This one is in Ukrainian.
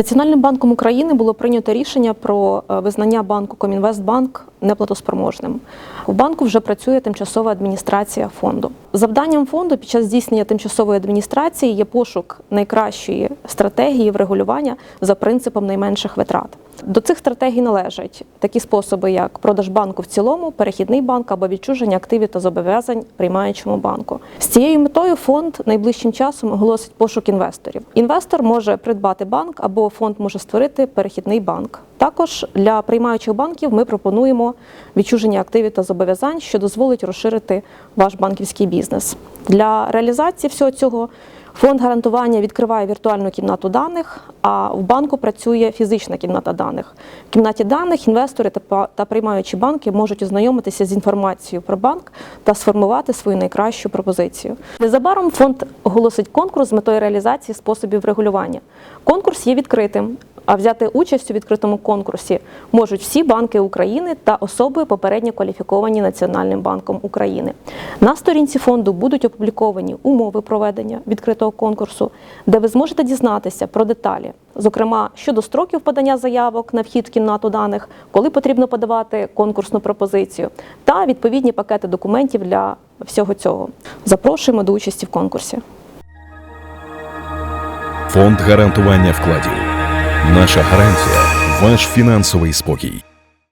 Національним банком України було прийнято рішення про е, визнання банку Комінвестбанк неплатоспроможним. У банку вже працює тимчасова адміністрація фонду. Завданням фонду під час здійснення тимчасової адміністрації є пошук найкращої стратегії врегулювання за принципом найменших витрат. До цих стратегій належать такі способи, як продаж банку в цілому, перехідний банк або відчуження активів та зобов'язань приймаючому банку. З цією метою фонд найближчим часом оголосить пошук інвесторів. Інвестор може придбати банк або фонд може створити перехідний банк. Також для приймаючих банків ми пропонуємо відчуження активів та зобов'язань, що дозволить розширити ваш банківський бізнес. Для реалізації всього цього фонд гарантування відкриває віртуальну кімнату даних, а в банку працює фізична кімната даних. В кімнаті даних інвестори та приймаючі банки можуть ознайомитися з інформацією про банк та сформувати свою найкращу пропозицію. Незабаром фонд оголосить конкурс з метою реалізації способів регулювання. Конкурс є відкритим. А взяти участь у відкритому конкурсі можуть всі банки України та особи попередньо кваліфіковані Національним банком України. На сторінці фонду будуть опубліковані умови проведення відкритого конкурсу, де ви зможете дізнатися про деталі, зокрема щодо строків подання заявок на вхід в кімнату даних, коли потрібно подавати конкурсну пропозицію, та відповідні пакети документів для всього цього. Запрошуємо до участі в конкурсі. Фонд гарантування вкладів. Наша гарантія ваш фінансовий спокій.